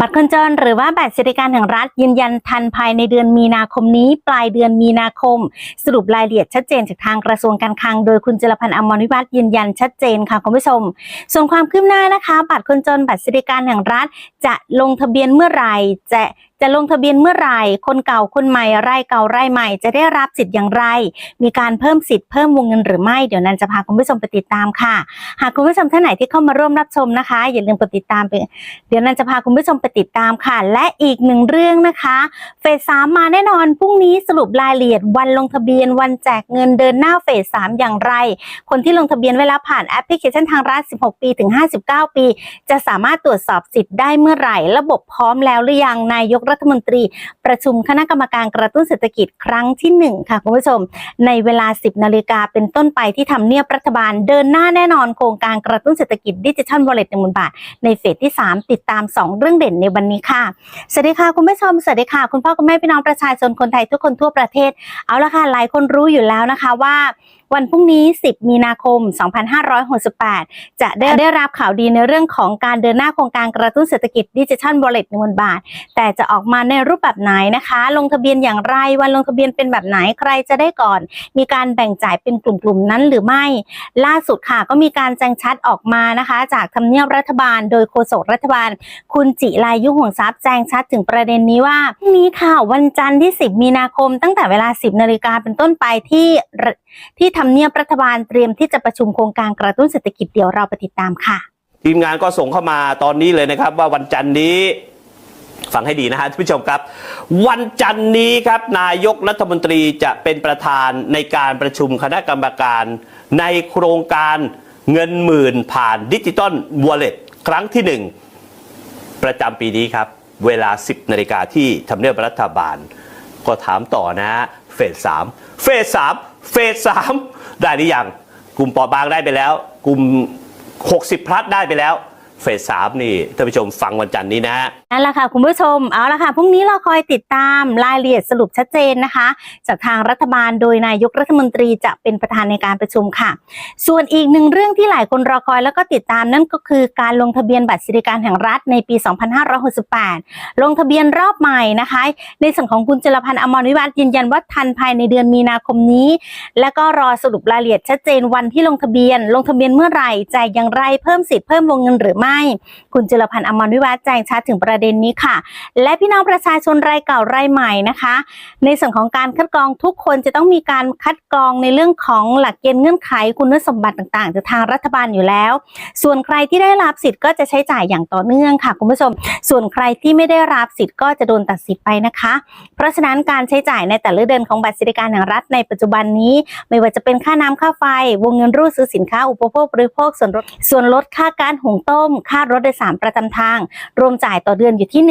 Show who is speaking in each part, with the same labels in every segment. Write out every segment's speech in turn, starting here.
Speaker 1: บัตรคนจนหรือว่าบัตรสวัสดิการแห่งรัฐยืนยันทันภายในเดือนมีนาคมนี้ ปลายเดือนมีนาคม สรุปรายละเอียดชัดเจนจากทางกระทรวงการคลัง โดยคุณจรพันธ์อมรวิวัฒน์ยืนยันชัดเจนค่ะคุณผู้ชม ส่วนความคืบหน้านะคะ บัตรคนจนบัตรสวัสดิการแห่งรัฐ จะลงทะเบียนเมื่อไหร่จะ จะลงทะเบียนเมื่อไหร่ คนเก่าคนใหม่รายเก่ารายใหม่ จะได้รับสิทธิ์อย่างไร มีการเพิ่มสิทธิ์เพิ่มวงเงินหรือไม่เดี๋ยวนันจะพาคุณผู้ชมไปติดตามค่ะ หากคุณผู้ชมท่านไหนที่เข้ามาร่วมรับชมนะคะ อย่าลืมกดติดตามไปเดี๋ยวนันจะพาคุณผู้ชมไปติดตามค่ะ และอีกหนึ่งเรื่องนะคะเฟสสามมาแน่นอนพรุ่งนี้สรุปรายละเอียดวันลงทะเบียนวันแจกเงินเดินหน้าเฟสสามอย่างไร คนที่ลงทะเบียนไว้แล้วผ่านแอปพลิเคชันทางรัฐ 16 ปีถึง 59 ปี จะสามารถตรวจสอบสิทธิ์ได้เมื่อไหร่ ระบบพร้อมแล้วหรือยังนายกรัฐมนตรี ประชุมคณะกรรมการกระตุ้นเศรษฐกิจครั้งที่ 1 ค่ะคุณผู้ชม ในเวลา 10นาฬิกาเป็นต้นไปที่ทำเนียบรัฐบาลเดินหน้าแน่นอนโครงการกระตุ้นเศรษฐกิจดิจิทัลวอลเล็ตหนึ่งหมื่นบาท ในเฟสที่ 3 ติดตาม 2 เรื่องเด่นในวันนี้ค่ะสวัสดีค่ะคุณผู้ชมสวัสดีค่ะ คุณพ่อคุณแม่พี่น้องประชาชนคนไทยทุกคนทั่วประเทศ เอาละค่ะหลายคนรู้อยู่แล้วนะคะว่า วันพรุ่งนี้ 10 มีนาคม 2568 จะได้ได้รับข่าวดีในเรื่องของการเดินหน้าโครงการกระตุ้นเศรษฐกิจดิจิทัลวอลเล็ตหนึ่งหมื่นบาท แต่จะออกมาในรูปแบบไหนนะคะ ลงทะเบียนอย่างไร วันลงทะเบียนเป็นแบบไหนใครจะได้ก่อน มีการแบ่งจ่ายเป็นกลุ่มๆนั้นหรือไม่ ล่าสุดค่ะก็มีการแจ้งชัดออกมานะคะ จากทำเนียบรัฐบาล โดยโฆษกรัฐบาล คุณจิรายุห่วงทรัพย์แจ้งชัดถึงประเด็นนี้ว่าพรุ่งนี้ค่ะวันจันทร์ที่ 10 มีนาคม ตั้งแต่เวลา 10 นาฬิกาเป็นต้นไปที่ระที่ทำเนียบรัฐบาลเตรียมที่จะประชุมโครงการกระตุ้นเศรษฐกิจเดี๋ยวเราไปติดตามค่ะ
Speaker 2: ทีมงานก็ส่งเข้ามาตอนนี้เลยนะครับ ว่าวันจันทร์นี้ฟังให้ดีนะฮะท่านผู้ชมครับ วันจันทร์นี้ครับนายกรัฐมนตรีจะเป็นประธานในการประชุมคณะกรรมการ ในโครงการเงินหมื่นผ่านดิจิตอลวอลเล็ตครั้งที่หนึ่งประจำปีนี้ครับ เวลา 10นาฬิกาที่ทำเนียบรัฐบาล ก็ถามต่อนะฮะเฟสสามเฟสสาม เฟสสามได้หรือยังกลุ่มปอบางได้ไปแล้ว กลุ่ม 60 พลัสได้ไปแล้ว เฟสสามนี่ท่านผู้ชมฟังวันจันทร์นี้นะ
Speaker 1: นั่นแหละค่ะคุณผู้ชมเอาละค่ะพรุ่งนี้เราคอยติดตามรายละเอียดสรุปชัดเจนนะคะ จากทางรัฐบาลโดยนายกรัฐมนตรีจะเป็นประธานในการประชุมค่ะ ส่วนอีกหนึ่งเรื่องที่หลายคนรอคอยแล้วก็ติดตามนั่นก็คือการลงทะเบียนบัตรสวัสดิการแห่งรัฐในปี 2568 ลงทะเบียนรอบใหม่นะคะ ในส่วนของคุณจรพันธ์อมรวิวัฒน์ยืนยันว่าทันภายในเดือนมีนาคมนี้ และก็รอสรุปรายละเอียดชัดเจนวันที่ลงทะเบียน ลงทะเบียนเมื่อไหร่แจกอย่างไรเพิ่มสิทธิ์เพิ่มวงเงินหรือไม่คุณจรพันธ์อมรวิวัฒน์แจ้งชัดถึงประเด็นนี้ค่ะ และพี่น้องประชาชนรายเก่ารายใหม่นะคะ ในส่วนของการคัดกรองทุกคนจะต้องมีการคัดกรองในเรื่องของหลักเกณฑ์เงื่อนไขคุณสมบัติต่างๆจากทางรัฐบาลอยู่แล้ว ส่วนใครที่ได้รับสิทธิ์ก็จะใช้จ่ายอย่างต่อเนื่องค่ะคุณผู้ชม ส่วนใครที่ไม่ได้รับสิทธิ์ก็จะโดนตัดสิทธิ์ไปนะคะ เพราะฉะนั้นการใช้จ่ายในแต่ละเดือนของบัตรสวัสดิการแห่งรัฐในปัจจุบันนี้ ไม่ว่าจะเป็นค่าน้ำค่าไฟ วงเงินรูดซื้อสินค้าอุปโภคบริโภคส่วนลดส่วนลดค่าการหุงต้มค่ารถโดยสารประจำทาง รวมจ่ายต่อเดือนอยู่ที่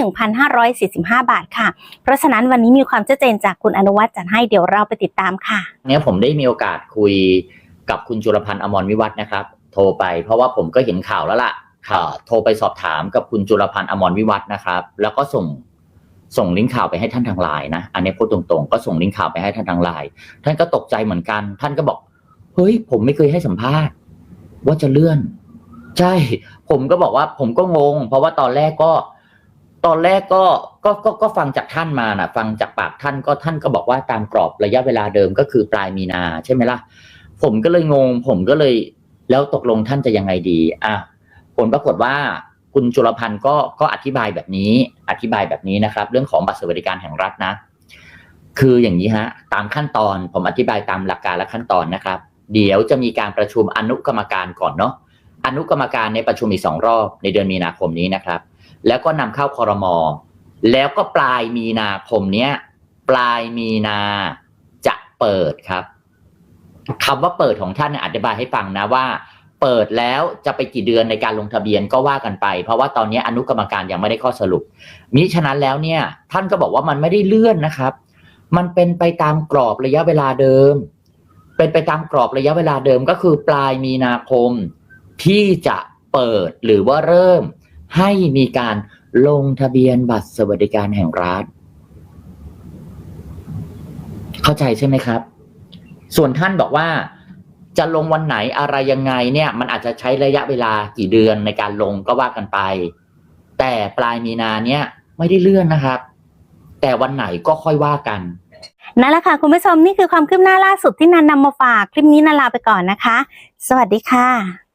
Speaker 1: 1,545 บาทค่ะ เพราะฉะนั้นวันนี้มีความชัดเจนจากคุณอนุวัฒน์จัดให้เดี๋ยวเราไปติดตามค่ะ
Speaker 3: เนี่ยผมได้มีโอกาสคุยกับคุณจุลพันธ์อมรวิวัฒนะครับ โทรไปเพราะว่าผมก็เห็นข่าวแล้วล่ะข่าวโทรไปสอบถามกับคุณจุลพันธ์อมรวิวัฒน์นะครับ แล้วก็ส่งส่งลิงก์ข่าวไปให้ท่านทางไลน์นะ อันนี้พูดตรงๆ ก็ส่งลิงก์ข่าวไปให้ท่านทางไลน์ท่านก็ตกใจเหมือนกัน ท่านก็บอก เฮ้ย ผมไม่เคยให้สัมภาษณ์ ว่าจะเลื่อน ใช่ ผมก็บอกว่าผมก็งง เพราะว่าตอนแรกก็ ตอนแรกก็ก็ก็ก็ฟังจากท่านมานะฟังจากปากท่านก็ท่านก็บอกว่าตามกรอบระยะเวลาเดิมก็คือปลายมีนาใช่ไหมล่ะ ผมก็เลยงง ผมก็เลย แล้วตกลงท่านจะยังไงดีอะผลปรากฏว่าคุณจุลพันธ์ก็ก็อธิบายแบบนี้ อธิบายแบบนี้นะครับ เรื่องของบัตรสวัสดิการแห่งรัฐนะ คืออย่างนี้ฮะ ตามขั้นตอนผมอธิบายตามหลักการและขั้นตอนนะครับ เดี๋ยวจะมีการประชุมอนุกรรมการก่อนเนาะ อนุกรรมการในประชุมอีกสองรอบในเดือนมีนาคมนี้นะครับ แล้วก็นำเข้าคอรมอแล้วก็ปลายมีนาคมเนี้ยปลายมีนาจะเปิดครับคำว่าเปิดของท่านอธิบายให้ฟังนะว่า เปิดแล้วจะไปกี่เดือนในการลงทะเบียนก็ว่ากันไป เพราะว่าตอนนี้อนุกรรมการยังไม่ได้ข้อสรุปมิฉะนั้นแล้วเนี่ย ท่านก็บอกว่ามันไม่ได้เลื่อนนะครับ มันเป็นไปตามกรอบระยะเวลาเดิม เป็นไปตามกรอบระยะเวลาเดิมก็คือปลายมีนาคม ที่จะเปิดหรือว่าเริ่มให้มีการลงทะเบียนบัตรสวัสดิการแห่งรัฐ เข้าใจใช่ไหมครับ ส่วนท่านบอกว่าจะลงวันไหนอะไรยังไงเนี่ย มันอาจจะใช้ระยะเวลากี่เดือนในการลงก็ว่ากันไป แต่ปลายมีนาเนี่ยไม่ได้เลื่อนนะครับ แต่วันไหนก็ค่อยว่ากัน
Speaker 1: นั่นแหละค่ะคุณผู้ชมนี่คือความคืบหน้าล่าสุดที่นันนำมาฝากคลิปนี้นันลาไปก่อนนะคะ สวัสดีค่ะ